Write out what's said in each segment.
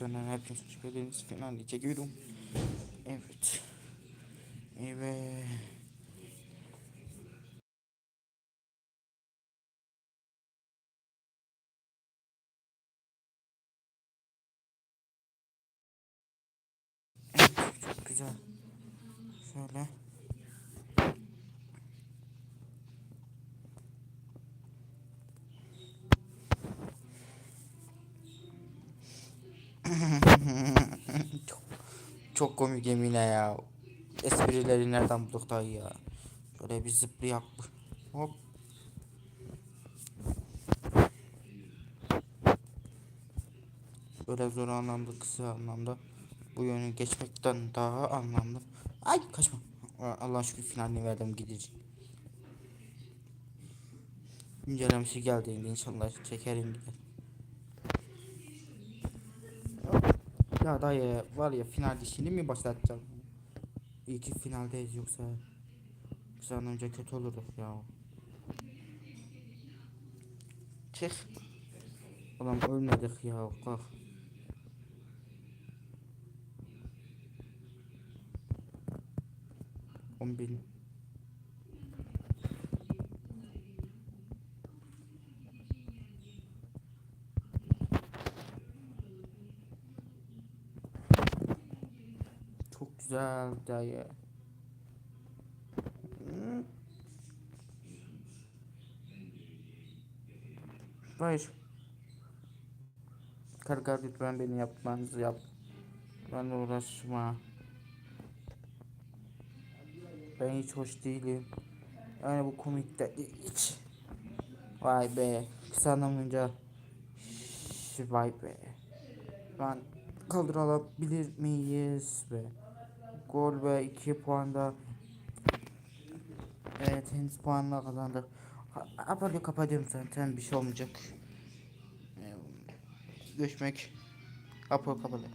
Arkadaşlarına hepiniz hoş geldiniz. Finali çekiyorum. Evet. Evet. Evet, çok güzel. Şöyle. Çok, çok komik yeminle ya. Esprileri nereden bulduk dayı ya. Şöyle bir zıplayak. Hop. Böyle zor anlamda kısa anlamda bu yönü geçmekten daha anlamlı. Ay kaçma. Allah şükür finalini verdim gideceğim. İncelemesi geldiğinde inşallah çekerim gider. Ya dayı var ya finalde şimdi mi başlatacağım? İyi ki finaldeyiz yoksa bir an önce kötü olurduk ya. Çık. Ulan ölmedik ya kalk. On bin. Çok güzel dayı. Hayır. Karga lütfen beni yapmanızı yap. Ben uğraşma. Ben hiç hoş değilim. Yani bu komik de hiç. Vay be. Kısa anlamınca. Vay be. Ben kaldırabilir miyiz be? Gol ve 2 puanda. Evet henüz puanla kazandık. Böyle kapatıyorum zaten bir şey olmayacak. Ee, Görüşmek. Kapı kapalı.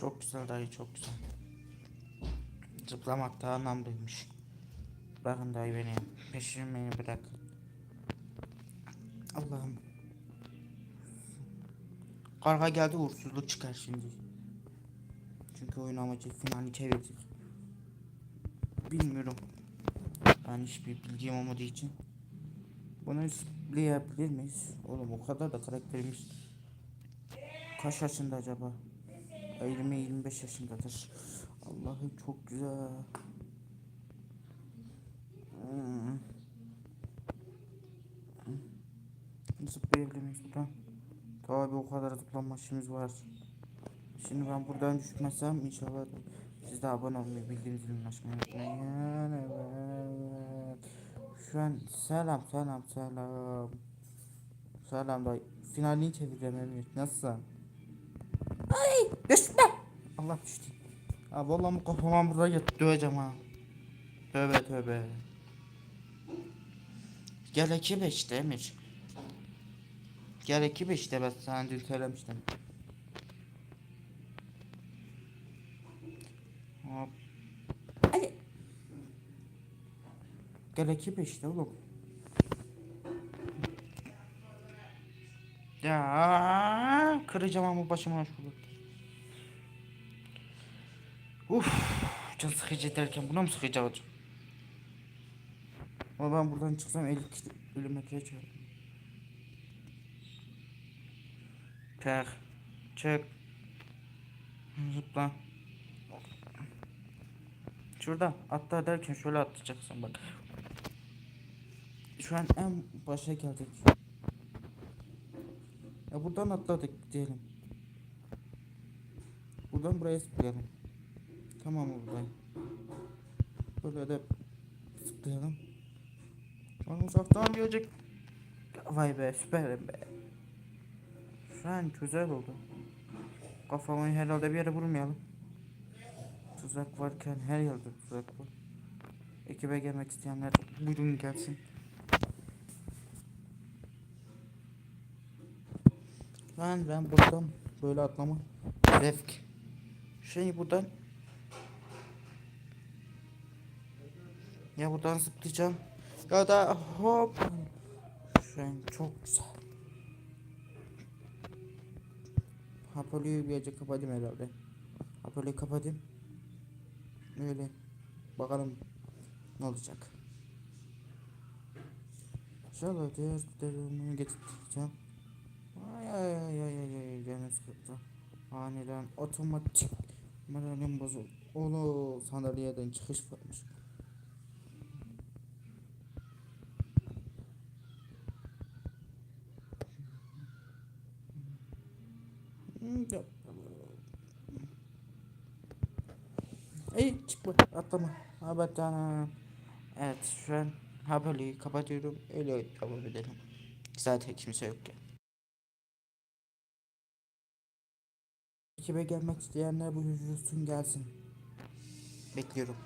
Çok güzel dayı çok güzel. Zıplamak da anlamlıymış. Bakın dayı beni. Peşin beni bırak. Allah'ım. Karga geldi uğursuzluk çıkar şimdi. Çünkü oyun amacı finali çevirdik. Bilmiyorum. Ben hiçbir bilgim olmadığı için. Bunu zıplayabilir miyiz? Oğlum o kadar da karakterimiz kaç yaşında acaba? 20-25 yaşındadır. Allah'ım çok güzel. Hmm. Zıplayabilir miyiz buradan? Tabi o kadar zıplama işimiz var. Şimdi ben buradan düşmezsem inşallah siz de abone olmayı bildiğim zilini açmayı unutmayın. Evet. Şu an selam selam selam. Selam da finalini çevireceğim Emir. Nasılsın? Allah düştü. Ha vallahi kafama burada yat döveceğim ha. Tövbe tövbe. Gel ekibe işte Emir. Gel ekibe işte ben sana dün söylemiştim. Hop. Hadi. Gel ekibe işte oğlum. Ya kıracağım ama başıma şurada. Uf, can sıkıcı derken buna mı sıkıcı olacak? Ama ben buradan çıksam 50 kilometreye çıkarım. Çık. Çık. Zıpla. Şurada atla derken şöyle atlayacaksın bak. Şu an en başa geldik. Ya buradan atladık diyelim. Buradan buraya zıplayalım. Tamam mı buradan? Böyle de zıplayalım. Lan uzaktan görecek. Vay be süperim be. Şu an güzel oldu. Kafamı herhalde bir yere vurmayalım. Tuzak varken her yerde tuzak var. Ekibe gelmek isteyenler buyurun gelsin. Ben ben buradan böyle atlama zevk. Şey buradan ya buradan zıplayacağım ya da hop. Şu an çok güzel. Apollo'yu birazcık kapatayım herhalde. Apollo'yu kapatayım. Öyle. Bakalım ne olacak. İnşallah diğer devrimini getireceğim. Ay ay ay ay ay ay canım sıkıldı. Aniden otomatik moralim bozuldu. Onu sandalyeden çıkış varmış. İyi çıkma atlama. Tamam. Evet şu an haberi kapatıyorum. Öyle devam edelim. Zaten kimse yok ya. Ekibe gelmek isteyenler bu yürüsün gelsin. Bekliyorum.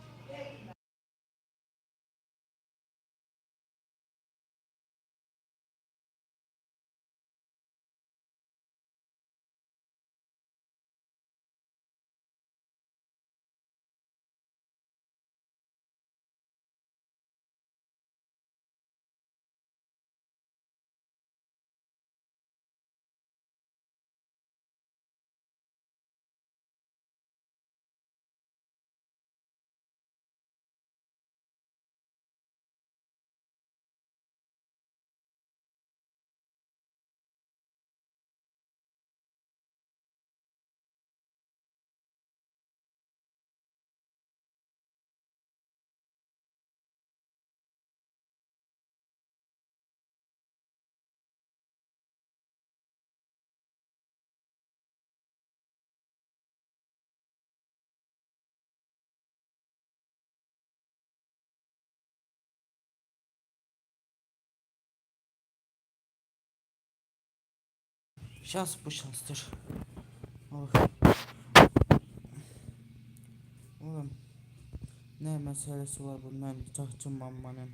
Şans bu şanstır. Oh. Oğlum ne meselesi var bundan çahçınlanmanın.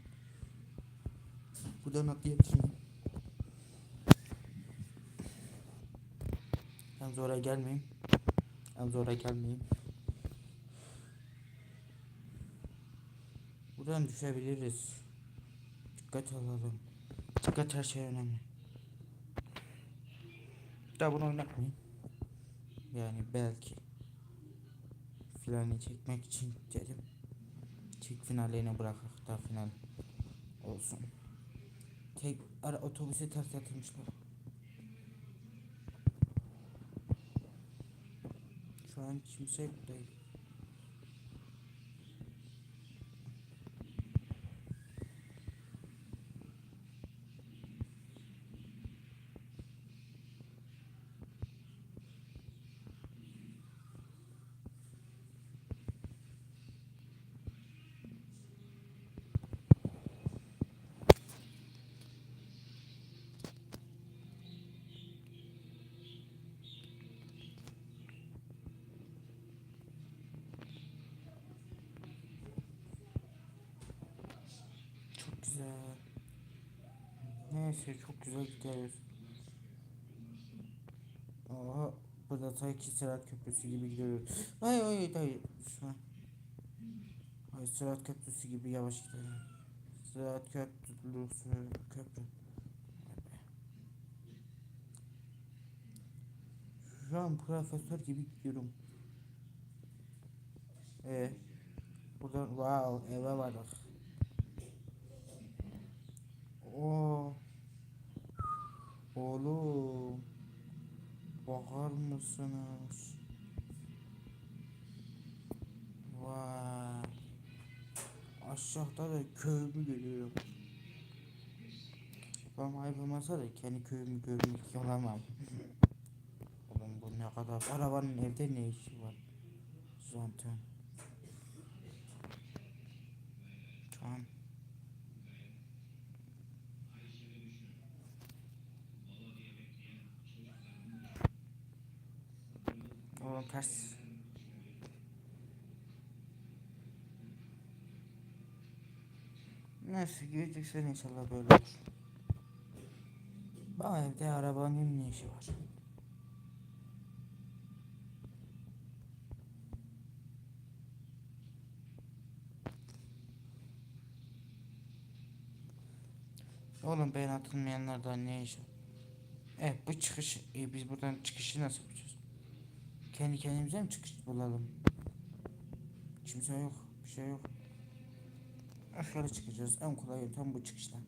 Buradan atlayabilir miyim? Ben zora gelmeyeyim. Ben zora gelmeyeyim. Buradan düşebiliriz. Dikkat alalım. Dikkat her şey önemli. Daha bunu oynatmayayım. Yani belki finalini çekmek için dedim. Çek finalini bırakıp da final olsun. Tek ara otobüse ters yatırmışlar. Şu an kimse yok değil. Neyse çok güzel gidiyoruz. Oha burada sanki Sırat Köprüsü gibi gidiyoruz. Ay ay ay. Şu Sırat Köprüsü gibi yavaş gidiyorum. Sırat Köprüsü köprü. Şu an profesör gibi gidiyorum. Ee, buradan wow eve vardık. Oo. Oğlum. Bakar mısınız? Vay. Aşağıda da köyümü görüyorum. Ben ayıp olmasa da kendi köyümü görmek olamam. Oğlum bu ne kadar arabanın evde ne işi var? Zaten. Tamam. Oğlum ters. Neyse göreceksen inşallah böyle olur. Bu evde arabanın ne işi var? Oğlum ben atılmayanlardan ne işim? Evet bu çıkış e, biz buradan çıkışı nasıl yapacağız? Kendi kendimize mi çıkış bulalım? Kimse yok, bir şey yok. Aşağı çıkacağız. En kolay yöntem bu çıkıştan.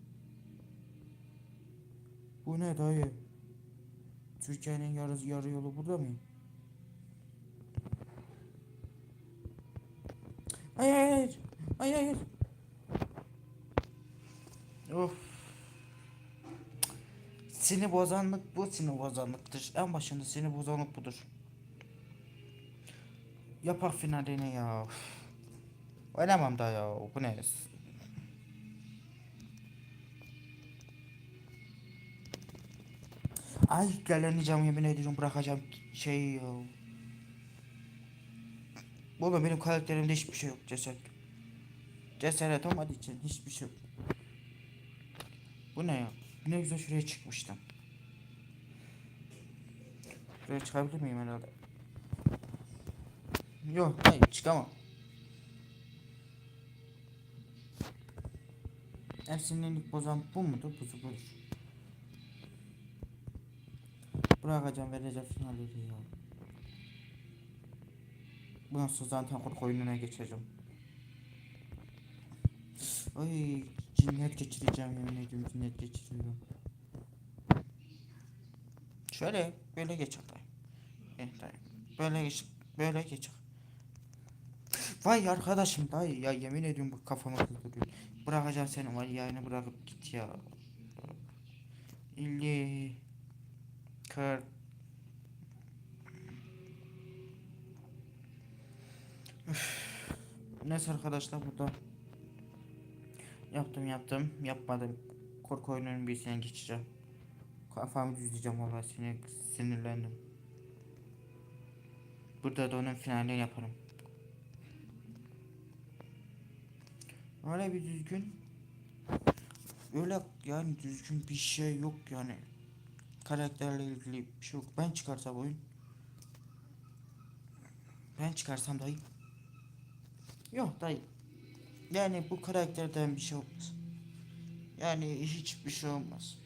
Bu ne dayı? Türkiye'nin yarı, yarı yolu burada mı? Hayır hayır hayır hayır. Of. Seni bozanlık bu seni bozanlıktır. En başında seni bozanlık budur. Yapak finalini ya. Oynamam da ya. Bu ne? Ay geleneceğim yemin ediyorum bırakacağım şey ya. Oğlum benim karakterimde hiçbir şey yok cesaret. Cesaret olmadığı için hiçbir şey yok. Bu ne ya? Ne güzel şuraya çıkmıştım. Şuraya çıkabilir miyim herhalde? Yok hayır çıkamam. İlk bozan bu mudur? Buzu budur. Bırakacağım vereceğim finali ya. Bundan sonra zaten korku oyununa geçeceğim. Ay cinnet geçireceğim yemin ediyorum cinnet geçiriyorum. Şöyle böyle geç hatta. Evet dayı. Böyle geç böyle geç. Vay arkadaşım dayı ya yemin ediyorum bak kafama kızdırıyor. Bırakacağım seni var yayını bırakıp git ya. İlli. Kır. Üf. Neyse arkadaşlar burada yaptım yaptım yapmadım korku oyununun birisine geçeceğim kafamı düzleyeceğim valla sinir, sinirlendim burada da onun finalini yaparım öyle bir düzgün öyle yani düzgün bir şey yok yani karakterle ilgili bir şey yok ben çıkarsam oyun ben çıkarsam dayı yok dayı yani bu karakterden bir şey olmaz. Yani hiçbir şey olmaz.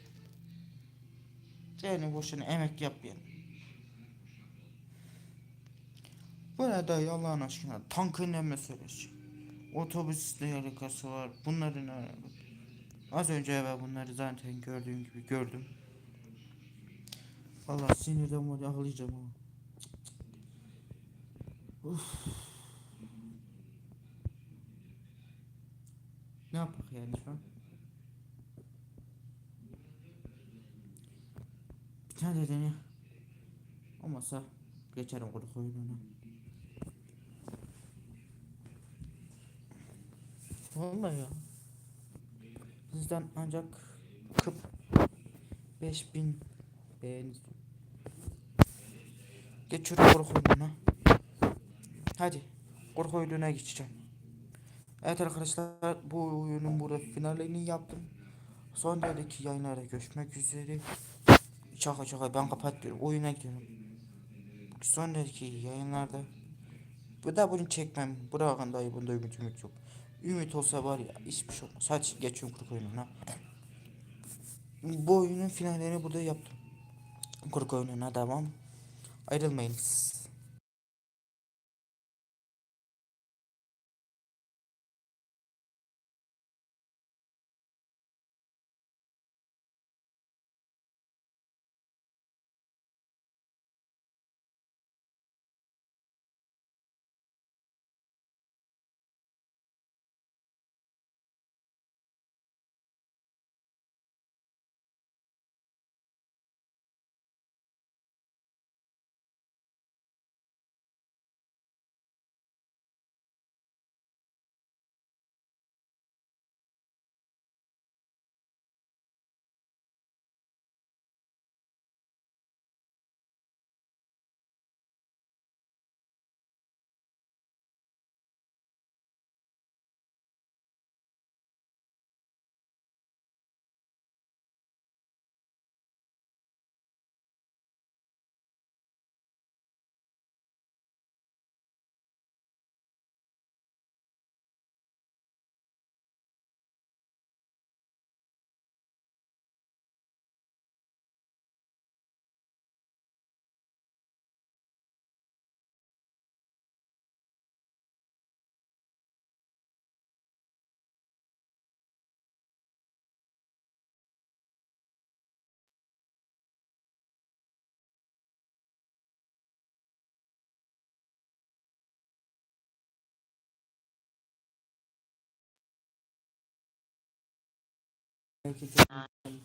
Yani boşuna emek yapmayalım. Bu ne dayı Allah'ın aşkına tankın ne meselesi? Otobüsle alakası var. Bunların? Az önce eve bunları zaten gördüğüm gibi gördüm. Vallahi sinirden var ya, ağlayacağım ama. Ne yapak yani şu an? Bir tane de dene. Olmasa geçerim korku oyununa. Vallahi ya. Sizden ancak 40 5000 beğeni. Geçiyorum korku oyununa. Hadi korku oyununa geçeceğim. Evet arkadaşlar bu oyunun burada finalini yaptım. Son dereceki yayınlarda görüşmek üzere. Şaka şaka ben kapatıyorum. Oyuna gidiyorum. Son dereceki yayınlarda. Bu da bunu çekmem. Bırakın dayı bunda ümit ümit yok. Ümit olsa var ya hiçbir şey olmaz. Hadi geçiyorum kırk oyununa. Bu oyunun finallerini burada yaptım. Kırk oyununa devam. Ayrılmayınız.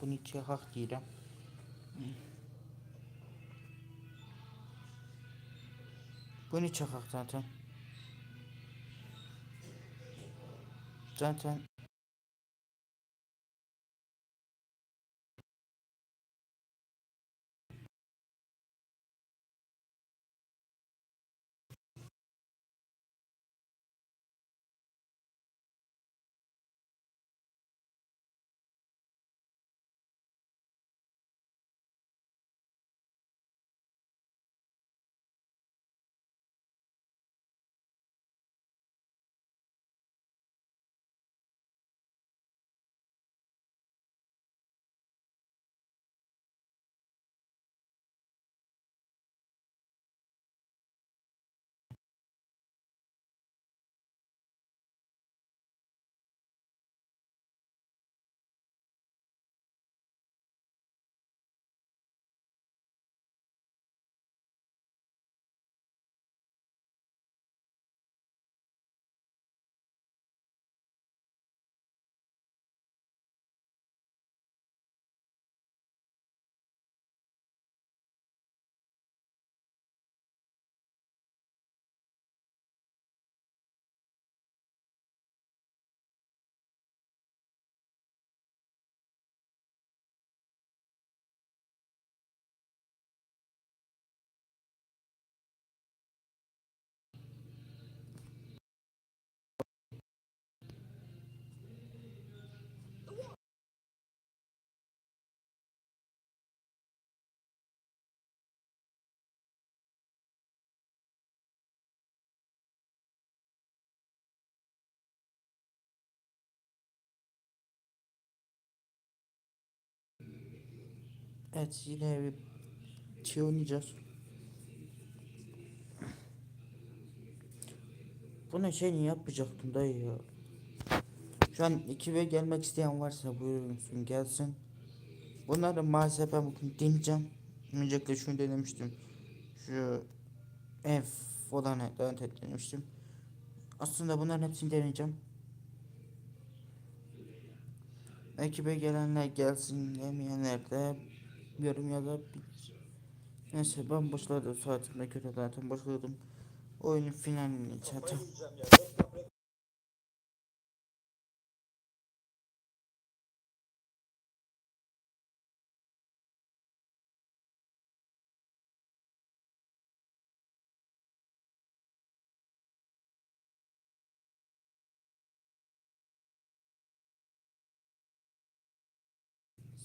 Bunu içe hak diyeceğim. Bunu içe hak zaten. Zaten evet yine bir şey oynayacağız. Bunu şey yapacaktım dayı ya. Şu an 2 gelmek isteyen varsa buyursun gelsin. Bunları maalesef ben bugün deneyeceğim. Öncelikle şunu denemiştim. Şu ev olanı denemiştim. Aslında bunların hepsini deneyeceğim. Ekibe gelenler gelsin demeyenler de yorum yazabilir. Neyse ben başladım saatime göre zaten başladım. Oyunun finalini zaten.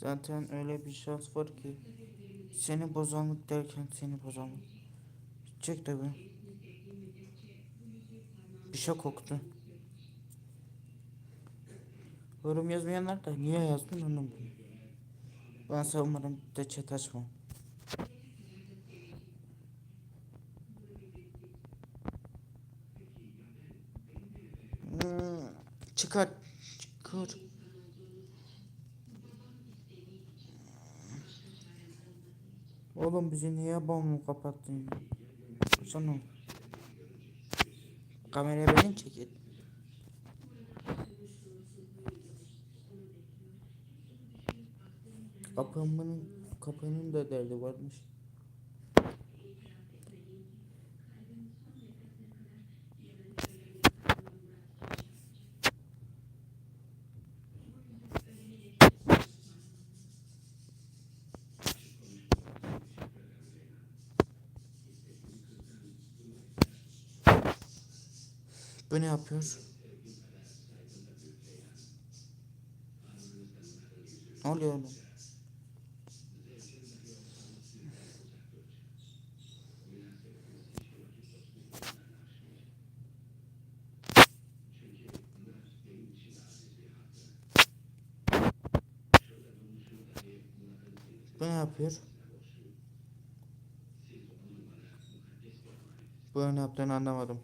Zaten öyle bir şans var ki seni bozanlık derken seni bozanlık. Çek tabi. Bir şey koktu. Yorum yazmayanlar da niye yazdın onu. Ben savunmadım de chat açmam. Hmm, çıkar. Çıkar. Oğlum bizi niye bomba kapattın? Sana. Kameraya beni çekin. Kapımın kapının da derdi varmış. Bu ne yapıyor? Ne oluyor oğlum? Bu ne yapıyor? Bu ne yaptığını anlamadım.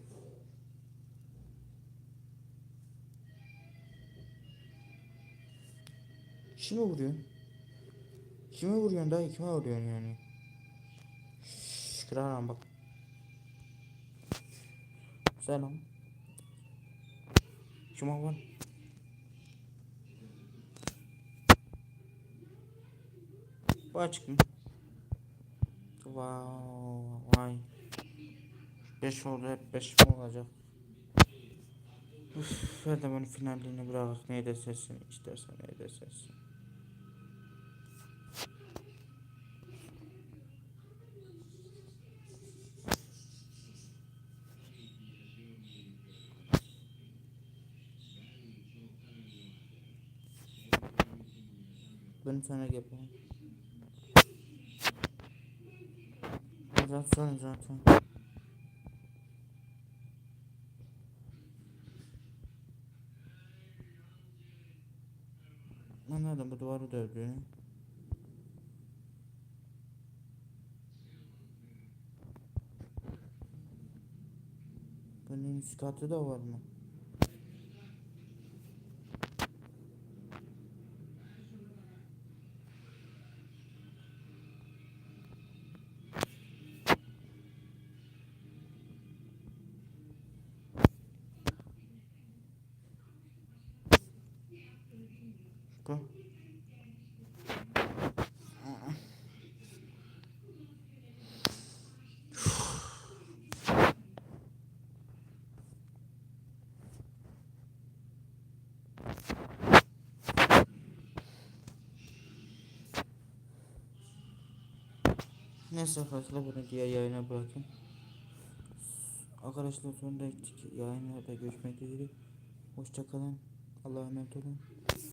Kime vuruyorsun? Kime vuruyorsun dayı? Kime vuruyorsun yani? Şşş kırarım bak. Selam. Kime var? Bu açık mı? Wow, vay. 5 oldu hep 5 mi olacak? Üf, hadi bunu finalliğini bırak. Ne edersen istersen ne edersen. Ben sana yapayım. Zaten zaten. Anladım bu duvarı dövdü. Bunun üst katı da var mı? Neyse arkadaşlar bunu diğer yayına bırakın. Arkadaşlar sonunda yayınlarda görüşmek üzere. Hoşçakalın. Allah'a emanet olun.